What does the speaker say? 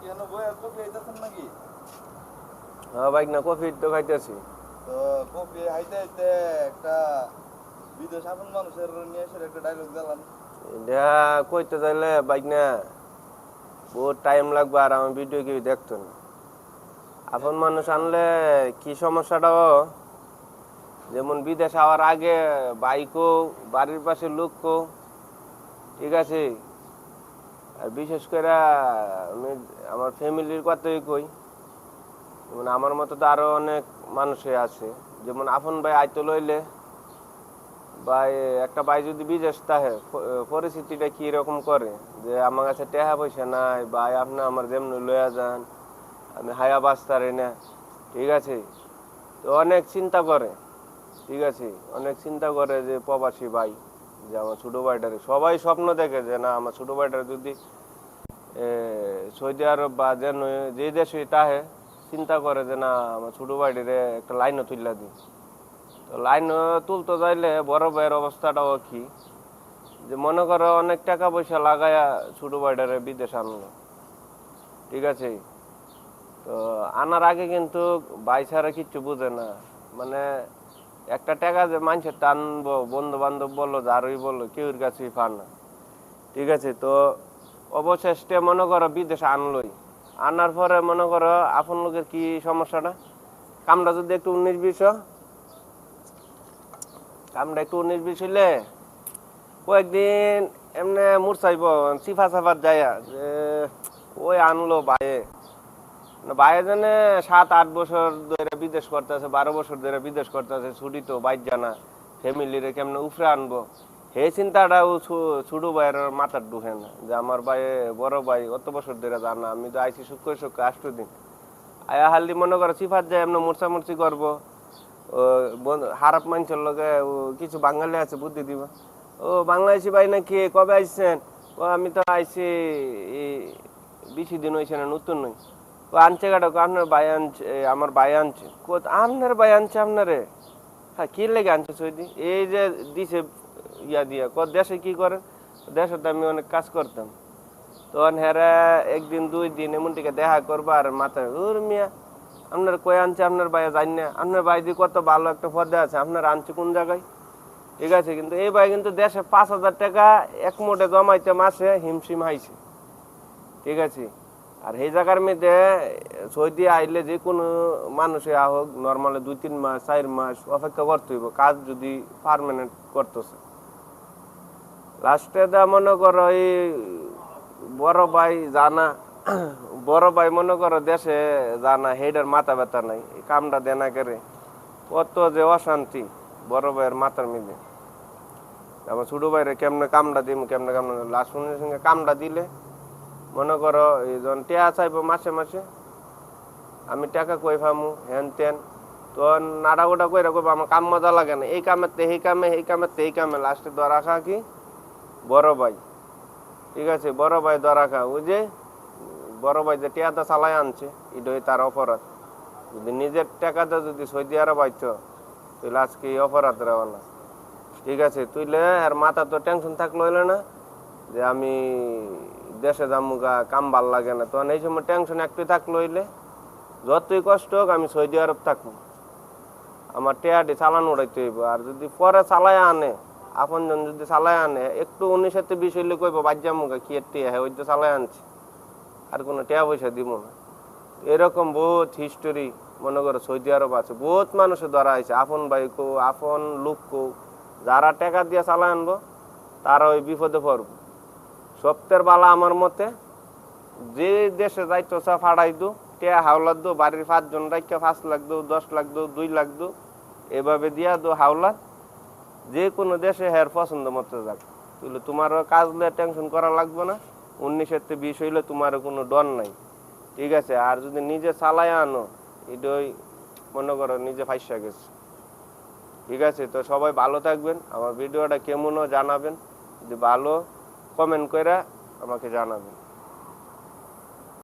আইতাছেন নাকি? হ্যাঁ বাইক না কফি তো খাইতেছি। তো কফি হাইতে হাইতে একটা বিদেশ আপন মানুষের নিয়ে এসে একটা ডায়লগ দিলাম। এটা কইতে চাইলে বাইক না বহুত টাইম লাগবে আর আমার ভিডিও কেউ দেখতো না। আপন মানুষ আনলে কি সমস্যাটাও যেমন বিদেশ হওয়ার আগে বাইকও বাড়ির পাশে লোকও ঠিক আছে? আর বিশেষ করে, আমি, আমার ফ্যামিলির কথাই কই। যেমন আমার মতো তো আরও অনেক মানুষই আছে। যেমন আপন ভাই আইতো লইলে, ভাই, একটা ভাই যদি বিদেশ প- পরিস্থিতিটা কি রকম করে? যে আমার কাছে টাকা পয়সা নাই, ভাই, আপনি আমার যেমন লইয়া যান, আমি হায়া বাঁচতারি না, ঠিক আছে? তো অনেক চিন্তা করে, ঠিক আছে? অনেক চিন্তা করে যে প্রবাসী ভাই। যে আমার ছোটো ভাইটারে। সবাই স্বপ্ন দেখে যে, না, আমার ছোটো ভাইটার যদি সৌদি আরব বা যেন যে দেশে তাহে, চিন্তা করে যে, না, আমার ছোটো ভাইটারে একটা লাইনও তুললা দিই তো লাইন তুলতে যাইলে বড় ভাইয়ের অবস্থাটাও কি? যে মনে করো অনেক টাকা পয়সা লাগায়া ছোট ভাইটারে বিদেশ আনলো। ঠিক আছে? তো আনার আগে কিন্তু ভাই কিচ্ছু বুঝে না। মানে একটা টাকা যে মানুষের টানবো বন্ধু বান্ধব বলল যারই বলল, কেউর কাছেই পার না। ঠিক আছে, তো অবশেষে মনে করো বিদেশ আনলোই। আনার পরে মনে করো আপন লোকের কি সমস্যাটা কামটা যদি একটু উনিশ বিশ কামটা একটু উনিশ বিশ হইলে কয়েকদিন এমনি মুরসাইব, সিফা চাফাত যায় ওই আনলো ভাইয়ে না জানে সাত, আট বছর ধরে বিদেশ করতেছে, বারো বছর ধরে বিদেশ করতেছে, ছুটি তো বাইক জানা ফ্যামিলিরে কেমনে উফরে আনব? হে চিন্তাটাও ছোট ভাইয়ের মাথার ঢুকে না, যে আমার ভাই, বড় ভাই, অত বছর ধরে জানা আমি তো আইসি শুক্র শুক্র আষ্ট দিন। আয়া হালদি মনে করো চিফাত যায় এমনি মুরসা মুরসি করব, ও হারাপ মানুষের ও কিছু বাঙালি আছে, বুদ্ধি দিব? ও বাংলাদেশি ভাই নাকি কবে আসছেন ও আমি তো এই, বেশি দিন হয়েছে না, নতুন নই ও আনছে গাড়ো আপনার ভাই আনছে আমার ভাই আনছে। কো আপনার ভাই আনছে আপনারে? হ্যাঁ কি লেগে আনছে সৈদি? এই যে দিছে, ইয়া দিয়া ক দেশে কি করে? দেশে তো আমি অনেক কাজ করতাম। তখন হেরা একদিন, দুই দিন এমন টিকে দেখা করব আর মাথায়, উর মিয়া, আপনার কই আনছে? আপনার ভাই জানি না। আপনার ভাই দিয়ে কত ভালো একটা পদে আছে, আপনার আনছে কোন জায়গায়? ঠিক আছে, কিন্তু এই ভাই কিন্তু দেশে পাঁচ হাজার টাকা এক মোটে জমাইতে মাসে হিমশিম হাইছে। ঠিক আছে? আর এই জায়গার মধ্যে সৌদি আইলে যে কোনো মানুষে হোক নর্মালি দুই, তিন মাস, চার মাস অপেক্ষা করতে হইব, কাজ যদি পারমানেন্ট করতেছে। লাস্টে দা মনে করো এই বড় ভাই জানা, বড় ভাই মনে করো দেশে জানা, হেডের মাথা ব্যথা নাই কামটা দেনা করে কত যে অশান্তি বড় ভাইয়ের মাথার মধ্যে। আমার ছোট ভাইরে কেমনে কামটা দিম, কেমনে কামনে লাস্ট সঙ্গে সঙ্গে কামটা দিলে মনে করো যখন টেয়া চাইব মাসে মাসে, আমি টাকা কই ফামু হেন তেন। তো নাড়া গোটা কই রাখব আমার কাম মজা লাগে না। এই কামে তে এই কামে এই কামে তে এই কামে। লাস্টে ধরা খা কি? বড় ভাই। ঠিক আছে, বড় ভাই ধরা খা। ওই যে, বড় ভাই যে টিয়াটা চালাই আনছে, এটাই তার অপরাধ। যদি নিজের টাকাটা যদি সৌদি আরব আইতো তুই আজকে এই অপরাধ রেওয়া না ঠিক আছে, তুইলে আর মাথা তো টেনশন থাকল হইলে না যে আমি দেশে যামুগা কাম ভালো লাগে না। তখন এই সময় টেনশন একটু থাকল হইলে, যতই কষ্ট হোক আমি সৌদি আরব থাকব। আমার টেয়াটি চালান উড়াইতে হইব। আর যদি পরে চালায় আনে আপন জন যদি চালায় আনে, একটু উনিশ সাথে বিশ হইলে কইব মুগা, কি টিয়া হ্যাঁ ওই তো চালায় আনছে। আর কোনো টিয়া পয়সা দিব না। এরকম বহুত হিস্টোরি মনে করো সৌদি আরব আছে। বহুত মানুষে ধরা হয়েছে আপন ভাই কো, আপন লোক কো, যারা টাকা দিয়ে চালায় আনব, তারা ওই বিপদে পড়ব। সপ্তাহের বালা আমার মতে, যে দেশে যাইতো চা ফাড়াই দো, টিয়া হাওলার দো, বাড়ির পাঁচজন রাখা পাঁচ লাখ দো, দশ লাখ দো, দুই লাখ দো, এভাবে দিয়া দো হাওলার যে কোনো দেশে হের পছন্দ মতো যাক। তাহলে তোমারও কাজ নিয়ে টেনশন করা লাগবে না উনিশের তে বিশ হইলে তোমারও কোনো ডর নাই। ঠিক আছে, আর যদি নিজে চালায় আনো এটাই মনে করো নিজে ফাইসা গেছে। ঠিক আছে, তো সবাই ভালো থাকবেন, আমার ভিডিওটা কেমনও জানাবেন। যদি ভালো কমেন্ট করে আমাকে জানাবেন।